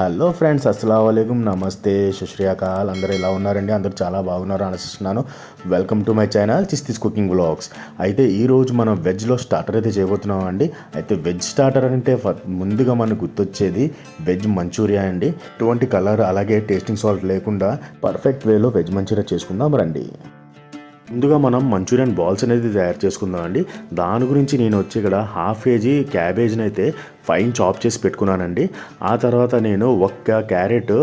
Hello friends అస్సలం అయికం నమస్తే శుశ్రియాకాల్. అందరూ ఎలా ఉన్నారండి? అందరూ చాలా బాగున్నారు ఆశిస్తున్నాను వెల్కమ్ టు మై ఛానల్ చిస్తిస్ కుకింగ్ బ్లాగ్స్ అయితే ఈరోజు మనం వెజ్లో స్టార్టర్ అయితే చేయబోతున్నాం అండి. అయితే వెజ్ స్టార్టర్ అంటే ముందుగా మనకు గుర్తొచ్చేది వెజ్ మంచూరియా అండి. ఎటువంటి కలర్ అలాగే టేస్టింగ్ సాల్ట్ లేకుండా పర్ఫెక్ట్ వేలో వెజ్ మంచూరియా చేసుకుందాం రండి. ముందుగా మనం మంచూరియన్ బాల్స్ అనేది తయారు చేసుకుందాం అండి. దాని గురించి నేను వచ్చి ఇక్కడ హాఫ్ కేజీ క్యాబేజ్ని అయితే ఫైన్ చాప్ చేసి పెట్టుకున్నానండి. ఆ తర్వాత నేను ఒక్క క్యారెట్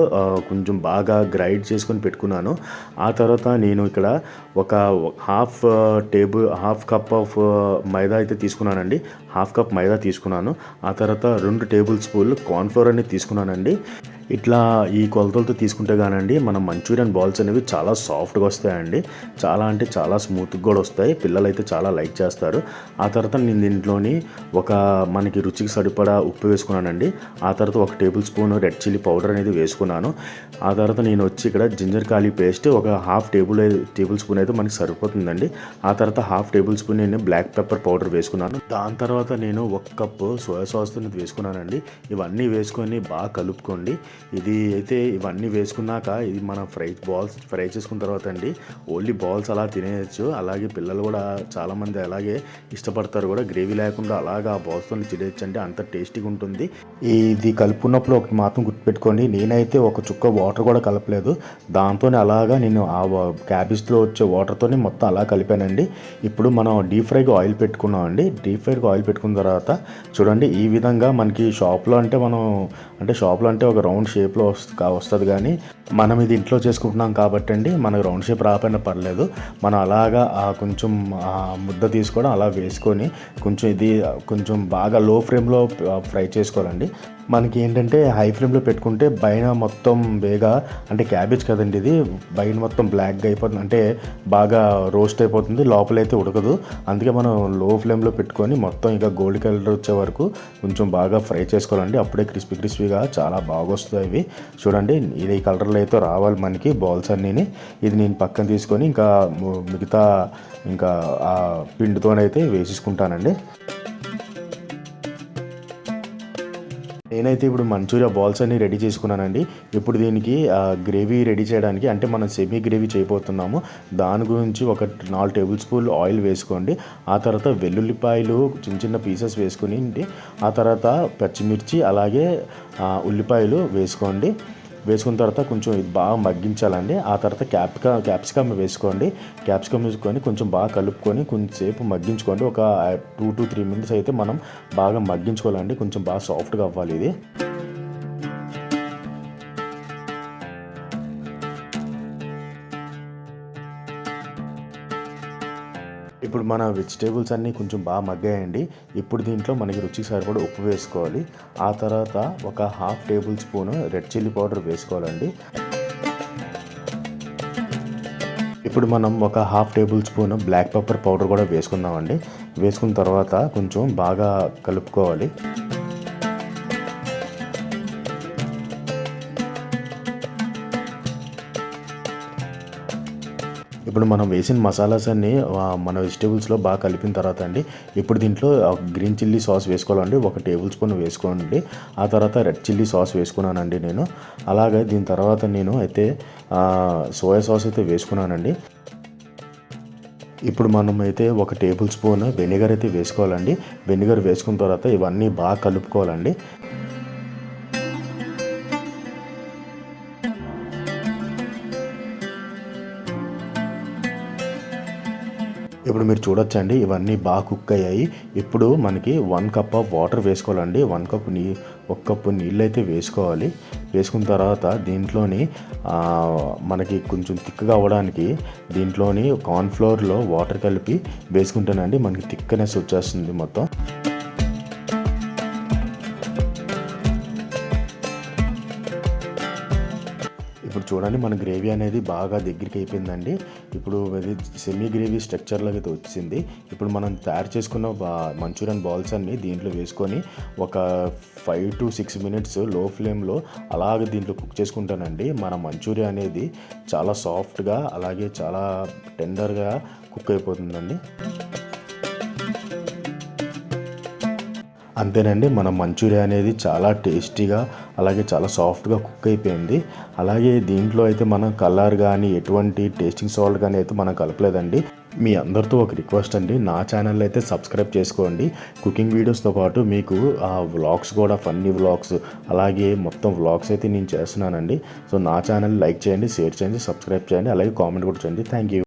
కొంచెం బాగా గ్రైండ్ చేసుకొని పెట్టుకున్నాను. ఆ తర్వాత నేను ఇక్కడ ఒక half table half cup of maida అయితే తీసుకున్నానండి. హాఫ్ కప్ మైదా తీసుకున్నాను. ఆ తర్వాత రెండు టేబుల్ స్పూన్లు కార్న్ఫ్లోర్ అనేది తీసుకున్నానండి. ఇట్లా ఈ కొలతలతో తీసుకుంటే కానండి మన మంచూరియన్ బాల్స్ అనేవి చాలా సాఫ్ట్గా వస్తాయండి. చాలా అంటే చాలా స్మూత్గా కూడా వస్తాయి. పిల్లలు అయితే చాలా లైక్ చేస్తారు. ఆ తర్వాత నేను దీంట్లోని ఒక మనకి రుచికి సరిపడా ఉప్పు వేసుకున్నానండి. ఆ తర్వాత ఒక tablespoon red chilli powder అనేది వేసుకున్నాను. ఆ తర్వాత నేను వచ్చి ఇక్కడ జింజర్ కాలీ పేస్ట్ ఒక హాఫ్ టేబుల్ టేబుల్ స్పూన్ అయితే మనకి సరిపోతుందండి. ఆ తర్వాత హాఫ్ టేబుల్ స్పూన్ నేను బ్లాక్ పెప్పర్ పౌడర్ వేసుకున్నాను. దాని తర్వాత నేను ఒక కప్పు సోయా సాస్ అనేది వేసుకున్నానండి. ఇవన్నీ వేసుకొని బాగా కలుపుకోండి. ఇది అయితే ఇవన్నీ వేసుకున్నాక ఇది మన ఫ్రై బాల్స్ ఫ్రై చేసుకున్న తర్వాత అండి ఓన్లీ బాల్స్ అలా తినేయచ్చు. అలాగే పిల్లలు కూడా చాలామంది అలాగే ఇష్టపడతారు కూడా. గ్రేవీ లేకుండా అలాగా ఆ బాల్స్తో తినేయచ్చు అంటే అంత టేస్టీగా ఉంటుంది. ఇది కలుపుకున్నప్పుడు ఒకటి మాత్రం గుర్తుపెట్టుకోండి నేనైతే ఒక చుక్క వాటర్ కూడా కలపలేదు. దాంతోనే అలాగా నేను ఆ క్యాబేజ్లో వచ్చే వాటర్తోనే మొత్తం అలా కలిపానండి. ఇప్పుడు మనం డీప్ ఫ్రైకి ఆయిల్ పెట్టుకున్నామండి. డీప్ ఫ్రైకి ఆయిల్ పెట్టుకున్న తర్వాత చూడండి ఈ విధంగా మనకి షాప్లో అంటే మనం అంటే షాప్లో అంటే ఒక రౌండ్ షేప్లో వస్తుంది కానీ మనం ఇది ఇంట్లో చేసుకుంటున్నాం కాబట్టి అండి మనకు రౌండ్ షేప్ రాకపోయినా పర్లేదు. మనం అలాగా ఆ కొంచెం ముద్ద తీసుకోవడం అలా వేసుకొని కొంచెం ఇది కొంచెం బాగా లో ఫ్లేమ్లో ఫ్రై చేసుకోవాలండి. మనకి ఏంటంటే హై ఫ్లేమ్లో పెట్టుకుంటే పైన మొత్తం వేగా అంటే క్యాబేజ్ కదండి ఇది పైన మొత్తం బ్లాక్గా అయిపోతుంది. అంటే బాగా రోస్ట్ అయిపోతుంది లోపలైతే ఉడకదు. అందుకే మనం లో ఫ్లేమ్లో పెట్టుకొని మొత్తం ఇక గోల్డ్ కలర్ వచ్చే వరకు కొంచెం బాగా ఫ్రై చేసుకోవాలండి. అప్పుడే క్రిస్పీ క్రిస్పీగా చాలా బాగా వస్తుంది ఇవి. చూడండి ఇది ఈ కలర్లో అయితే రావాలి మనకి బాల్స్ అన్నీని. ఇది నేను పక్కన తీసుకొని ఇంకా మిగతా ఇంకా ఆ పిండితోనైతే వేసేసుకుంటానండి. నేనైతే ఇప్పుడు మంచూరియా బాల్స్ అన్ని రెడీ చేసుకున్నానండి. ఇప్పుడు దీనికి గ్రేవీ రెడీ చేయడానికి అంటే మనం సెమీ గ్రేవీ చేయబోతున్నాము. దాని గురించి ఒక నాలుగు టేబుల్ స్పూన్ ఆయిల్ వేసుకోండి. ఆ తర్వాత వెల్లుల్లిపాయలు చిన్న చిన్న పీసెస్ వేసుకుని ఆ తర్వాత పచ్చిమిర్చి అలాగే ఉల్లిపాయలు వేసుకోండి. వేసుకున్న తర్వాత కొంచెం ఇది బాగా మగ్గించాలండి. ఆ తర్వాత క్యాప్కా క్యాప్సికమ్ వేసుకోండి. క్యాప్సికమ్ వేసుకొని కొంచెం బాగా కలుపుకొని కొంచెంసేపు మగ్గించుకోండి. ఒక టూ టు త్రీ మినిట్స్ అయితే మనం బాగా మగ్గించుకోవాలండి. కొంచెం బాగా సాఫ్ట్గా అవ్వాలి ఇది. ఇప్పుడు మన వెజిటేబుల్స్ అన్నీ కొంచెం బాగా మగ్గాయండి. ఇప్పుడు దీంట్లో మనకి రుచికి సరిపడా ఉప్పు వేసుకోవాలి. ఆ తర్వాత ఒక half tablespoon red chilli powder వేసుకోవాలండి. ఇప్పుడు మనం ఒక half tablespoon black pepper powder కూడా వేసుకుందామండి. వేసుకున్న తర్వాత కొంచెం బాగా కలుపుకోవాలి. ఇప్పుడు మనం వేసిన మసాలాస్ అన్నీ మన వెజిటేబుల్స్లో బాగా కలిపిన తర్వాత అండి ఇప్పుడు దీంట్లో గ్రీన్ చిల్లీ సాస్ వేసుకోవాలండి. ఒక టేబుల్ స్పూన్ వేసుకోండి. ఆ తర్వాత రెడ్ చిల్లీ సాస్ వేసుకున్నానండి నేను. అలాగే దీని తర్వాత నేను అయితే సోయా సాస్ అయితే వేసుకున్నానండి. ఇప్పుడు మనం అయితే ఒక టేబుల్ స్పూన్ వెనిగర్ అయితే వేసుకోవాలండి. వెనిగర్ వేసుకున్న తర్వాత ఇవన్నీ బాగా కలుపుకోవాలండి. ఇప్పుడు మీరు చూడొచ్చండి ఇవన్నీ బాగా కుక్ అయ్యాయి. ఇప్పుడు మనకి వన్ కప్ ఆఫ్ వాటర్ వేసుకోవాలండి. వన్ కప్ నీ ఒక కప్పు నీళ్ళు అయితే వేసుకోవాలి. వేసుకున్న తర్వాత దీంట్లోని మనకి కొంచెం థిక్గా అవ్వడానికి దీంట్లోని కార్న్ఫ్లోర్లో వాటర్ కలిపి వేసుకుంటేనండి మనకి థిక్నెస్ వచ్చేస్తుంది మొత్తం. ఇప్పుడు చూడండి మన గ్రేవీ అనేది బాగా దగ్గరికి అయిపోయిందండి. ఇప్పుడు అది సెమీ గ్రేవీ స్ట్రక్చర్లోకి అయితే వచ్చింది. ఇప్పుడు మనం తయారు చేసుకున్న మంచూరియన్ బాల్స్ అన్ని దీంట్లో వేసుకొని ఒక ఫైవ్ టు సిక్స్ మినిట్స్లో ఫ్లేమ్లో అలాగే దీంట్లో కుక్ చేసుకుంటానండి. మన మంచూరియా అనేది చాలా సాఫ్ట్గా అలాగే చాలా టెండర్గా కుక్ అయిపోతుందండి. అంతేనండి మన మంచూరియా అనేది చాలా టేస్టీగా అలాగే చాలా సాఫ్ట్గా కుక్ అయిపోయింది. అలాగే దీంట్లో అయితే మనం కలర్ కానీ ఎటువంటి టేస్టింగ్ సాల్ట్ కానీ అయితే మనం కలపలేదండి. మీ అందరితో ఒక రిక్వెస్ట్ అండి నా ఛానల్ అయితే సబ్స్క్రైబ్ చేసుకోండి. కుకింగ్ వీడియోస్తో పాటు మీకు ఆ వ్లాగ్స్ కూడా ఫన్నీ వ్లాగ్స్ అలాగే మొత్తం వ్లాగ్స్ అయితే నేను చేస్తున్నానండి. సో నా ఛానల్ లైక్ చేయండి షేర్ చేయండి సబ్స్క్రైబ్ చేయండి అలాగే కామెంట్ కూడా చేయండి. Thank you.